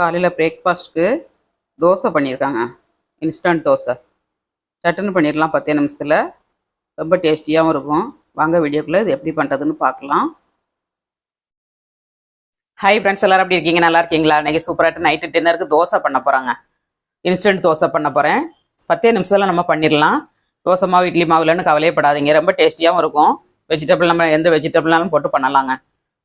காலையில் பிரேக்ஃபாஸ்ட்டுக்கு தோசை பண்ணியிருக்காங்க. இன்ஸ்டன்ட் தோசை. சட்டுன்னு பண்ணிடலாம் பத்தே நிமிஷத்தில். ரொம்ப டேஸ்டியாகவும் இருக்கும். வாங்க வீடியோக்குள்ளே இது எப்படி பண்ணுறதுன்னு பார்க்கலாம். ஹை ஃப்ரெண்ட்ஸ் எல்லோரும் எப்படி இருக்கீங்க? நல்லா இருக்கீங்களா? இன்னைக்கு சூப்பராகிட்டு நைட்டு டின்னருக்கு தோசை பண்ண போகிறாங்க இன்ஸ்டன்ட் தோசை பண்ண போகிறேன் பத்தே நிமிஷத்தில் நம்ம பண்ணிடலாம். தோசை மாவு இட்லி மாவு இல்லைன்னு கவலையப்படாதீங்க ரொம்ப டேஸ்டியாகவும் இருக்கும். வெஜிடபிள் நம்ம எந்த வெஜிடபிள்னாலும் போட்டு பண்ணலாங்க.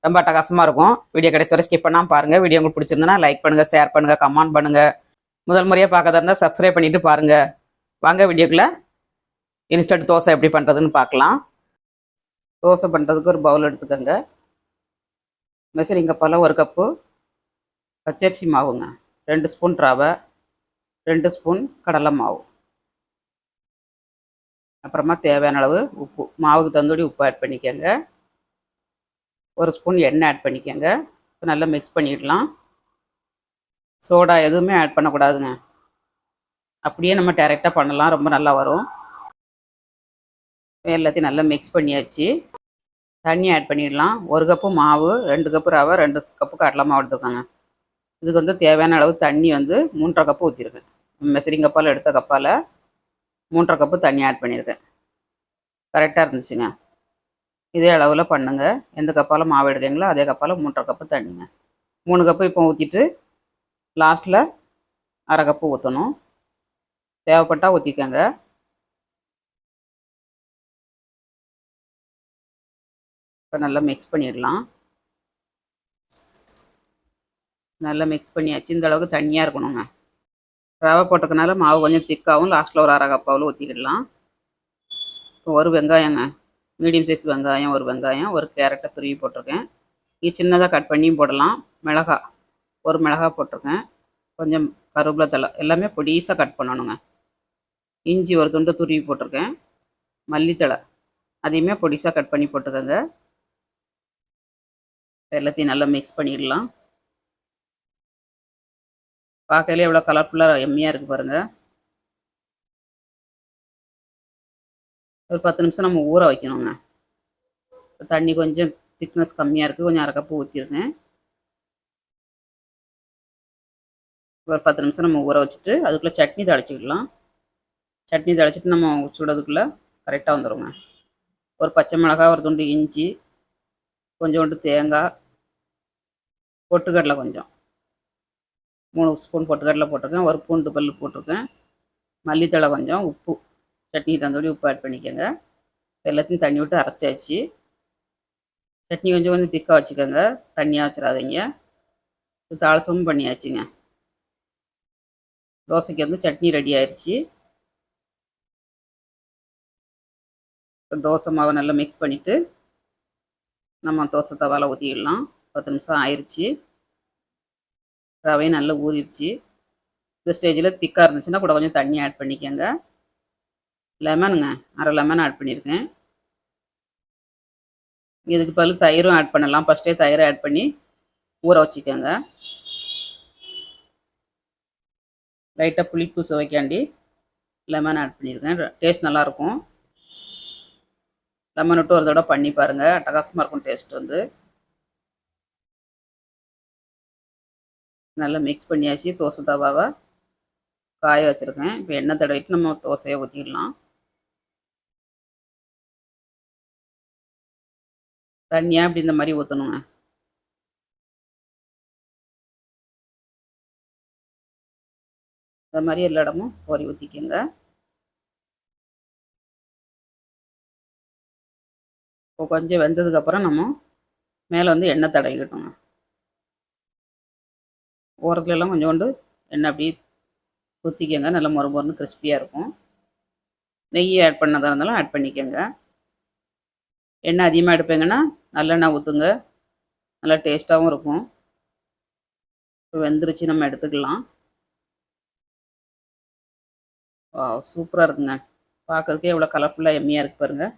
ரொம்ப அட்டகாசமாக இருக்கும். வீடியோ கடைசி வரை ஸ்கிப் பண்ணாமல் பாருங்கள் வீடியோ உங்களுக்கு பிடிச்சிருந்தனா லைக் பண்ணுங்கள் ஷேர் பண்ணுங்கள் கமெண்ட் பண்ணுங்கள் முதல் முறையாக பார்க்கறதா இருந்தால் சப்ஸ்கிரைப் பண்ணிவிட்டு பாருங்கள் வாங்க வீடியோக்குள்ளே. இன்ஸ்டன்ட் தோசை எப்படி பண்ணுறதுன்னு பார்க்கலாம். தோசை பண்ணுறதுக்கு ஒரு பவுல் எடுத்துக்கோங்க. மெசரிங்க பழம் ஒரு கப்பு பச்சரிசி மாவுங்க. ரெண்டு ஸ்பூன் ரவை. ரெண்டு ஸ்பூன் கடலை மாவு. அப்புறமா தேவையான அளவு உப்பு. மாவுக்கு தந்தோடி உப்பு ஆட் பண்ணிக்கோங்க. ஒரு ஸ்பூன் எண்ணெய் ஆட் பண்ணிக்கோங்க. இப்போ நல்லா மிக்ஸ் பண்ணிடலாம். சோடா எதுவுமே ஆட் பண்ணக்கூடாதுங்க. அப்படியே நம்ம டேரெக்டாக பண்ணலாம். ரொம்ப நல்லா வரும். எல்லாத்தையும் நல்லா மிக்ஸ் பண்ணியாச்சு. தண்ணி ஆட் பண்ணிடலாம். ஒரு கப்பு மாவு ரெண்டு கப்பு ரவை ரெண்டு கப்பு கடலை மாவு எடுத்துக்கோங்க. இதுக்கு வந்து தேவையான அளவு தண்ணி வந்து மூன்றரை கப்பு ஊற்றிருக்கேன் மெசரிங் கப்பால் எடுத்த கப்பால் மூன்றரை கப்பு தண்ணி ஆட் பண்ணியிருக்கேன் கரெக்டாக இருந்துச்சுங்க. இதே அளவில் பண்ணுங்கள் எந்த கப்பால் மாவு எடுக்கிறீங்களோ அதே கப்பால் மூன்றரை கப்பு தண்ணிங்க. மூணு கப்பு இப்போ ஊற்றிட்டு லாஸ்ட்டில் அரை கப்பு ஊற்றணும் தேவைப்பட்டால் ஊற்றிக்கங்க இப்போ நல்லா மிக்ஸ் பண்ணிடலாம். நல்லா மிக்ஸ் பண்ணியாச்சு. இந்த அளவுக்கு தண்ணியாக இருக்கணுங்க. ரவை போட்டதுனால மாவு கொஞ்சம் திக்காகவும் லாஸ்ட்டில் ஒரு அரை கப்பாவில் ஊற்றிக்கிடலாம் இப்போ ஒரு வெங்காயங்க. மீடியம் சைஸ் வெங்காயம் ஒரு வெங்காயம் ஒரு கேரட்டை துருவி போட்டிருக்கேன். இது சின்னதாக கட் பண்ணியும் போடலாம். மிளகா ஒரு மிளகா போட்டிருக்கேன். கொஞ்சம் கருவேப்பிலை தலை எல்லாமே பொடிசாக கட் பண்ணணுங்க. இஞ்சி ஒரு துண்டு துருவி போட்டிருக்கேன். மல்லித்தழை அதையுமே பொடிசாக கட் பண்ணி போட்டுக்கோங்க. எல்லாத்தையும் நல்லா மிக்ஸ் பண்ணிடலாம். பார்க்கையில எவ்வளோ கலர்ஃபுல்லாக எம்மியாக இருக்குது பாருங்கள் ஒரு பத்து நிமிஷம் நம்ம ஊற வைக்கணுங்க. தண்ணி கொஞ்சம் திக்னஸ் கம்மியாக இருக்குது கொஞ்சம் அரை கப்பு ஊற்றிருக்கேன் ஒரு பத்து நிமிஷம் நம்ம ஊற வச்சுட்டு அதுக்குள்ளே சட்னி தழைச்சிக்கலாம் சட்னி தழைச்சிட்டு நம்ம சுடதுக்குள்ளே கரெக்டாக வந்துடுங்க ஒரு பச்சை மிளகா ஒரு துண்டு இஞ்சி கொஞ்சோண்டு தேங்காய் பொட்டுக்கடலை கொஞ்சம். மூணு ஸ்பூன் பொட்டுக்கடலை போட்டிருக்கேன். ஒரு பூண்டு பல் போட்டிருக்கேன். மல்லித்தழை கொஞ்சம் உப்பு. சட்னி தந்தோடி உப்பு ஆட் பண்ணிக்கோங்க. எல்லாத்தையும் தண்ணி விட்டு அரைச்சாச்சு. சட்னி கொஞ்சம் கொஞ்சம் திக்காக வச்சுக்கோங்க. தண்ணியாக வச்சிடாதீங்க தாளசமும் பண்ணியாச்சுங்க. தோசைக்கு வந்து சட்னி ரெடி ஆயிடுச்சு இப்போ தோசை மாவை நல்லா மிக்ஸ் பண்ணிவிட்டு நம்ம தோசை தவால ஊற்றிடலாம் பத்து நிமிஷம் ஆயிடுச்சு ரவையும் நல்லா ஊறிடுச்சு. இந்த ஸ்டேஜில் திக்காக இருந்துச்சுன்னா கூட கொஞ்சம் தண்ணி ஆட் பண்ணிக்கோங்க. லெமனுங்க. அரை லெமன் ஆட் பண்ணியிருக்கேன். இதுக்கு பதில் தயிரும் ஆட் பண்ணலாம். ஃபஸ்ட்டே தயிரை ஆட் பண்ணி ஊற வச்சுக்கோங்க. லைட்டாக புளிப்பு சுவைக்காண்டி லெமன் ஆட் பண்ணியிருக்கேன். டேஸ்ட் நல்லாயிருக்கும் லெமன் விட்டு ஒரு தடவை பண்ணி பாருங்கள் அட்டகாசமாக இருக்கும் டேஸ்ட் வந்து. நல்லா மிக்ஸ் பண்ணியாச்சு. தோசை தவாவை காய வச்சுருக்கேன். இப்போ எண்ணெய் தடவிட்டு நம்ம தோசையை ஊற்றிடலாம் தண்ணியாக அப்படி இந்த மாதிரி ஊற்றணுங்க இந்த மாதிரி எல்லா இடமும் கோரி ஊற்றிக்கோங்க இப்போ கொஞ்சம் வெந்ததுக்கப்புறம் நம்ம மேலே வந்து எண்ணெய் தடவிக்கிட்டோங்க. ஓரத்துலலாம் கொஞ்சோண்டு எண்ணெய் அப்படியே ஊற்றிக்கோங்க நல்லா மொறு மொறுன்னு கிறிஸ்பியாக இருக்கும். நெய் ஆட் பண்ணதாக இருந்தாலும் ஆட் பண்ணிக்கோங்க. எண்ணெய் அதிகமாக எடுப்பீங்கன்னா நல்லெண்ணெய் ஊற்றுங்க நல்லா டேஸ்ட்டாகவும் இருக்கும். இப்போ வெந்துருச்சு நம்ம எடுத்துக்கலாம். சூப்பராக இருக்குங்க. பார்க்கறதுக்கே எவ்வளோ கலர்ஃபுல்லாக எம்மியாக இருக்கு பாருங்கள்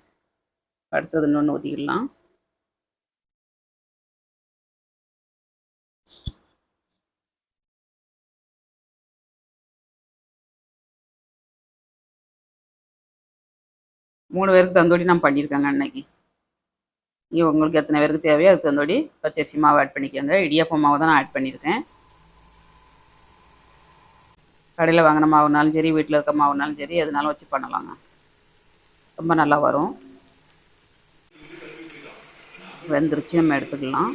அடுத்தது இன்னொன்று ஊற்றிக்கலாம் மூணு பேருக்கு தந்தோடி நான் பண்ணியிருக்கேங்க அன்னைக்கு. இங்கே உங்களுக்கு எத்தனை பேருக்கு தேவையோ அதுக்கு தந்தோடி பச்சரிசி மாவு ஆட் பண்ணிக்கோங்க. இடியாப்பம் மாவு தான் நான் ஆட் பண்ணியிருக்கேன். கடையில் வாங்கின மாவுனாலும் சரி வீட்டில் இருக்க மாவுனாலும் சரி எதுனாலும் வச்சு பண்ணலாங்க. ரொம்ப நல்லா வரும். வெந்துருச்சு நம்ம எடுத்துக்கலாம்.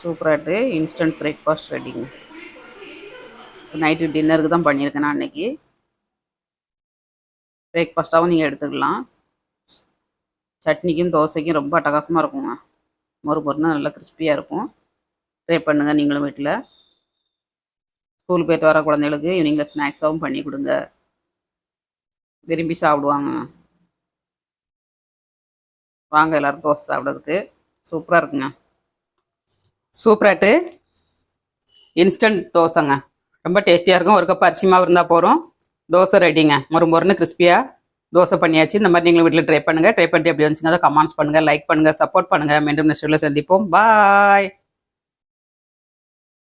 சூப்பராகிட்டு இன்ஸ்டன்ட் பிரேக்ஃபாஸ்ட் ரெடிங்க நைட்டு டின்னருக்கு தான் பண்ணியிருக்கேன் நான் அன்னைக்கு. பிரேக்ஃபாஸ்ட்டாகவும் நீங்கள் எடுத்துக்கலாம். சட்னிக்கும் தோசைக்கும் ரொம்ப அட்டகாசமாக இருக்குங்க. மொறு மொறுன்னு நல்லா கிறிஸ்பியாக இருக்கும். ட்ரை பண்ணுங்கள் நீங்களும் வீட்டில் ஸ்கூல் போயிட்டு வர குழந்தைகளுக்கு ஈவினிங்கில் ஸ்நாக்ஸாகவும் பண்ணி கொடுங்க. விரும்பி சாப்பிடுவாங்க. வாங்க எல்லோரும் தோசை சாப்பிட்றதுக்கு. சூப்பராக இருக்குங்க. சூப்பராட்டு இன்ஸ்டன்ட் தோசைங்க. ரொம்ப டேஸ்டியாக இருக்கும். ஒரு கப் அரிசி மாவு இருந்தால் போகிறோம் தோசை ரெடிங்க மொறு மொறுன்னு கிறிஸ்பியாக தோசை பண்ணியாச்சு. இந்த மாதிரி நீங்களும் வீட்டில் ட்ரை பண்ணுங்கள் ட்ரை பண்ணிட்டு எப்படி வந்துச்சுங்க அதை கமெண்ட்ஸ் பண்ணுங்கள் லைக் பண்ணுங்கள் சப்போர்ட் பண்ணுங்கள் மீண்டும் நெக்ஸ்ட் சந்திப்போம். பாய்